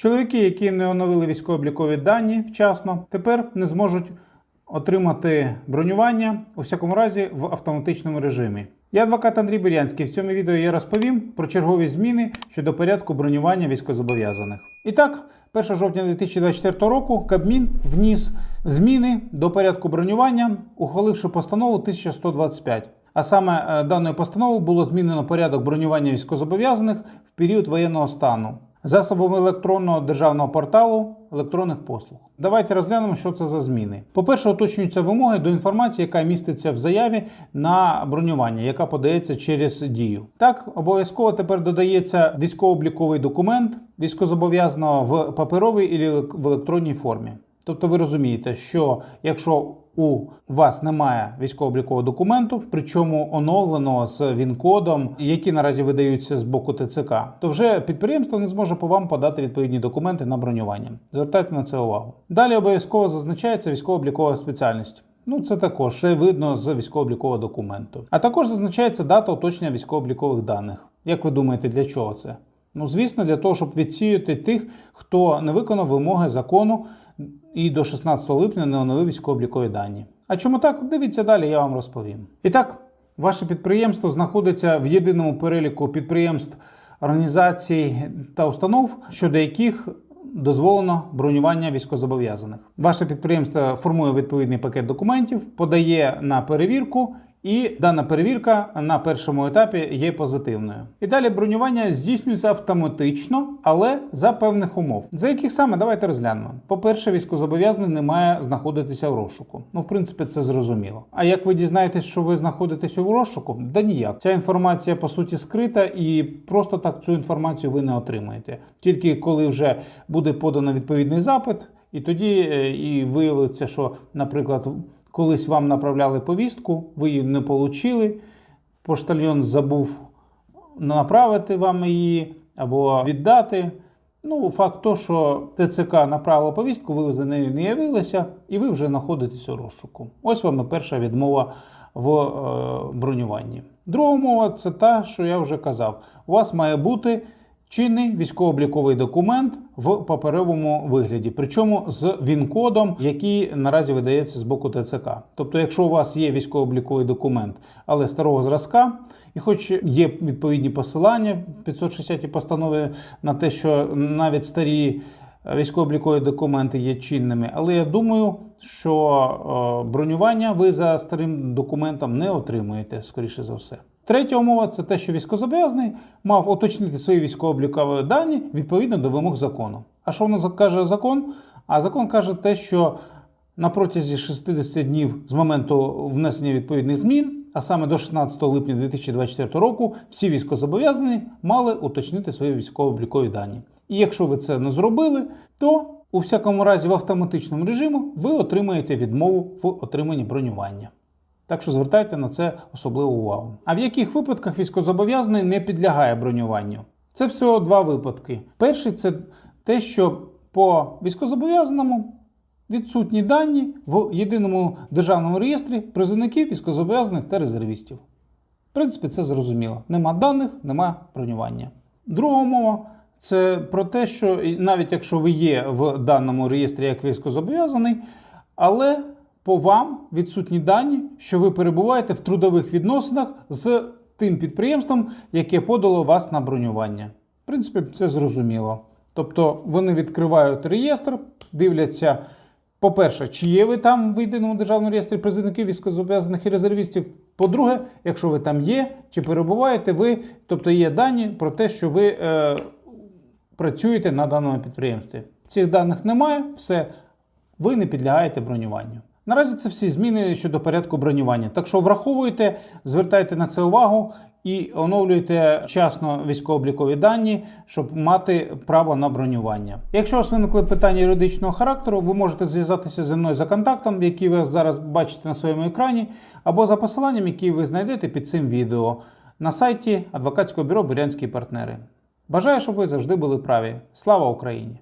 Чоловіки, які не оновили військово-облікові дані вчасно, тепер не зможуть отримати бронювання у всякому разі в автоматичному режимі. Я адвокат Андрій Бірянський. В цьому відео я розповім про чергові зміни щодо порядку бронювання військовозобов'язаних. І так, 1 жовтня 2024 року Кабмін вніс зміни до порядку бронювання, ухваливши постанову 1125. А саме е, даною постановою було змінено порядок бронювання військовозобов'язаних в період воєнного стану засобами електронного державного порталу електронних послуг. Давайте розглянемо, що це за зміни. По-перше, уточнюються вимоги до інформації, яка міститься в заяві на бронювання, яка подається через дію. Так, обов'язково тепер додається військово-обліковий документ військовозобов'язаного в паперовій і в електронній формі. Тобто ви розумієте, що якщо у вас немає військово-облікового документу, причому оновленого з ВІН-кодом, які наразі видаються з боку ТЦК, то вже підприємство не зможе по вам подати відповідні документи на бронювання. Звертайте на це увагу. Далі обов'язково зазначається військово-облікова спеціальність. Ну, це також це видно з військово-облікового документу. А також зазначається дата уточнення військово-облікових даних. Як ви думаєте, для чого це? Ну, звісно, для того, щоб відсіяти тих, хто не виконав вимоги закону і до 16 липня не оновив військово-облікові дані. А чому так? Дивіться далі, я вам розповім. І так, ваше підприємство знаходиться в єдиному переліку підприємств, організацій та установ, щодо яких дозволено бронювання військовозобов'язаних. Ваше підприємство формує відповідний пакет документів, подає на перевірку. І дана перевірка на першому етапі є позитивною. І далі бронювання здійснюється автоматично, але за певних умов. За яких саме давайте розглянемо. По-перше, військовозобов'язаний не має знаходитися в розшуку. Ну, в принципі, це зрозуміло. А як ви дізнаєтесь, що ви знаходитесь у розшуку? Да ніяк. Ця інформація по суті скрита, і просто так цю інформацію ви не отримаєте. Тільки коли вже буде подано відповідний запит, і тоді е, і виявиться, що, наприклад, Колись вам направляли повістку, ви її не отримали, поштальйон забув направити вам її або віддати. Ну, факт то, що ТЦК направило повістку, ви за нею не явилися, і ви вже знаходитесь у розшуку. Ось вам і перша відмова в е, бронюванні. Друга умова це та, що я вже казав. У вас має бути чинний військово-обліковий документ в паперовому вигляді, причому з ВІН-кодом, який наразі видається з боку ТЦК. Тобто, якщо у вас є військово-обліковий документ, але старого зразка, і хоч є відповідні посилання в 560 постанові на те, що навіть старі військово-облікові документи є чинними, але я думаю, що бронювання ви за старим документом не отримуєте, скоріше за все. Третя умова це те, що військовозобов'язаний мав уточнити свої військово-облікові дані відповідно до вимог закону. А що в нас каже закон? А закон каже те, що на протязі 60 днів з моменту внесення відповідних змін, а саме до 16 липня 2024 року, всі військовозобов'язані мали уточнити свої військово-облікові дані. І якщо ви це не зробили, то у всякому разі в автоматичному режимі ви отримаєте відмову в отриманні бронювання. Так що звертайте на це особливу увагу. А в яких випадках військовозобов'язаний не підлягає бронюванню? Це всього два випадки. Перший це те, що по військовозобов'язаному відсутні дані в єдиному державному реєстрі призовників військовозобов'язаних та резервістів. В принципі, це зрозуміло. Нема даних, нема бронювання. Друга умова це про те, що навіть якщо ви є в даному реєстрі як військовозобов'язаний, але по вам відсутні дані, що ви перебуваєте в трудових відносинах з тим підприємством, яке подало вас на бронювання. В принципі, це зрозуміло. Тобто вони відкривають реєстр, дивляться, по-перше, чи є ви там в єдиному державному реєстрі призовників військовозобов'язаних і резервістів. По-друге, якщо ви там є, чи перебуваєте ви, тобто є дані про те, що ви е, працюєте на даному підприємстві. Цих даних немає, все, ви не підлягаєте бронюванню. Наразі це всі зміни щодо порядку бронювання. Так що враховуйте, звертайте на це увагу і оновлюйте вчасно військово-облікові дані, щоб мати право на бронювання. Якщо у вас виникли питання юридичного характеру, ви можете зв'язатися зі мною за контактом, який ви зараз бачите на своєму екрані, або за посиланням, який ви знайдете під цим відео на сайті адвокатського бюро Бурянські партнери. Бажаю, щоб ви завжди були праві. Слава Україні!